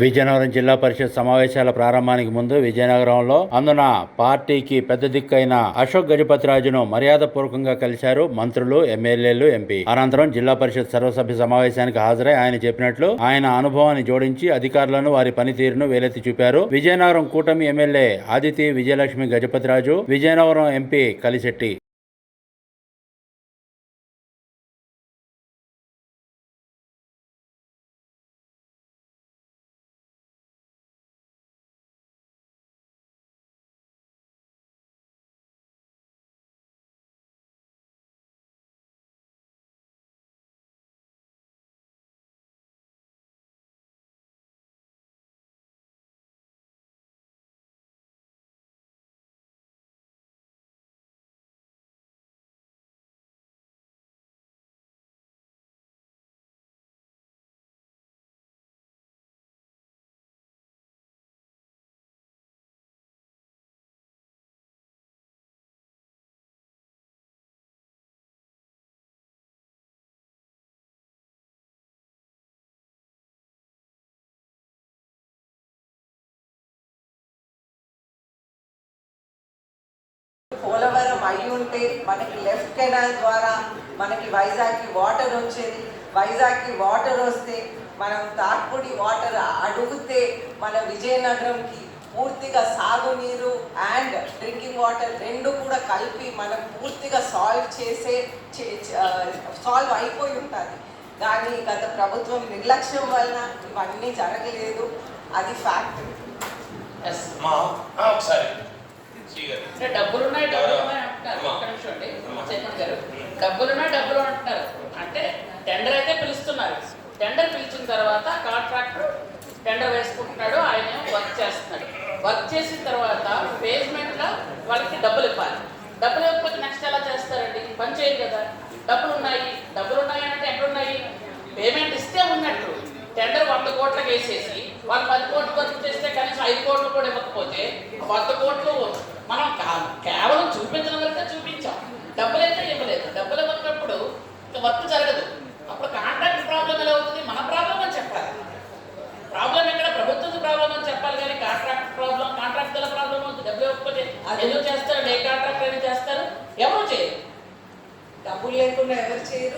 విజయనగరం జిల్లా పరిషత్ సమావేశాల ప్రారంభానికి ముందు విజయనగరంలో అందున పార్టీకి పెద్ద దిక్కైన అశోక్ గజపతిరాజును మర్యాదపూర్వకంగా కలిశారు మంత్రులు ఎమ్మెల్యేలు ఎంపీ. అనంతరం జిల్లా పరిషత్ సర్వసభ్య సమావేశానికి హాజరై ఆయన చెప్పినట్లు ఆయన అనుభవాన్ని జోడించి అధికారులను వారి పనితీరును వేలెత్తి చూపారు. విజయనగరం కూటమి ఎమ్మెల్యే ఆదితి విజయలక్ష్మి గజపతిరాజు విజయనగరం ఎంపీ కలిశెట్టి. అయి ఉంటే మనకి లెఫ్ట్ కెనాల్ ద్వారా మనకి వైజాగ్కి వాటర్ వచ్చేది. వైజాగ్కి వాటర్ వస్తే మనం తాట్పూడి వాటర్ అడుగుతే మన విజయనగరంకి పూర్తిగా సాగునీరు అండ్ డ్రింకింగ్ వాటర్ రెండు కూడా కలిపి మనం పూర్తిగా సాల్వ్ చేసే సాల్వ్ అయిపోయి ఉంటుంది. కానీ గత ప్రభుత్వం నిర్లక్ష్యం వలన ఇవన్నీ జరగలేదు. అది ఫ్యాక్ట్. ఒకసారి. డబ్బులు. ఉన్నాయి డబ్బులు ఉన్నాయి గారు. డబ్బులు డబ్బులు అంటున్నారు. అంటే టెండర్ అయితే పిలుస్తున్నారు. టెండర్ పిలిచిన తర్వాత కాంట్రాక్టర్ టెండర్ వేసుకుంటున్నాడు ఆయన వర్క్ చేస్తున్నాడు. వర్క్ చేసిన తర్వాత పేమెంట్లో వాళ్ళకి డబ్బులు ఇవ్వాలి. డబ్బులు ఇవ్వకపోతే నెక్స్ట్ ఎలా చేస్తారండి? పని చేయరు కదా. డబ్బులు ఉన్నాయి. డబ్బులు ఉన్నాయి అంటే ఎక్కడున్నాయి పేమెంట్ ఇస్తే ఉన్నట్టు. టెండర్ వంద కోట్లకు వేసేసి వాళ్ళు పది కోట్లు ఖర్చు చేస్తే కనీసం ఐదు కోట్లు కూడా ఇవ్వకపోతే వంద కోట్లు మనం కేవలం చూపించడం వరకే చూపించాం. డబ్బులు అయితే ఇవ్వలేదు. డబ్బులు ఇవ్వనప్పుడు ఇంకా వర్క్ జరగదు. అప్పుడు కాంట్రాక్ట్ ప్రాబ్లం ఎలా అవుతుంది? మన ప్రాబ్లం అని చెప్పాలి. ప్రాబ్లం ఎక్కడ? ప్రభుత్వం ప్రాబ్లం అని చెప్పాలి కానీ కాంట్రాక్ట్ ప్రాబ్లం కాంట్రాక్టుల ప్రాబ్లం అవుతుంది. డబ్బులు ఇవ్వకపోతే ఎందుకు చేస్తారు? ఏ కాంట్రాక్ట్ అయినా చేస్తారు ఎవరు చేయరు డబ్బులు లేకుండా ఎవరు చేయరు.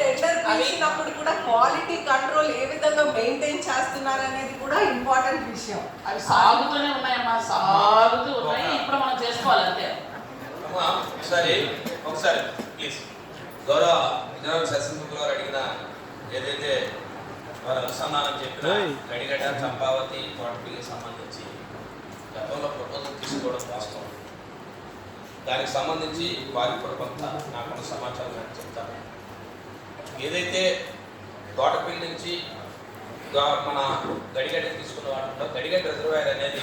టెండర్ పిలిచినప్పుడు కూడా క్వాలిటీ కంట్రోల్ ఏ విధంగా మెయింటైన్ చేస్తున్నారు అనేది కూడా ఇంపార్టెంట్ విషయం. అవి సాగుతూనే ఉన్నాయమ్మా సాగుతూ ఉన్నాయి. ఇప్పుడు మనం చేసుకోవాలి అంతే. ఒకసారి ఒకసారి ప్లీజ్ గౌరవ విజయనగరం శాసనసభ్యులు గారు అడిగిన ఏదైతే వారు అనుసంధానం చెప్పిన గడిగడ్డ చంపావతి తోటపిల్లికి సంబంధించి గతంలో ప్రపోజల్ తీసుకోవడం వాస్తవం. దానికి సంబంధించి వారి కూడా కొంత నాకున్న సమాచారం నేను చెప్తాను. ఏదైతే తోటపల్లి నుంచి మన గడిగడ్డ తీసుకున్న వాటిలో గడిగడ్డ రిజర్వాయర్ అనేది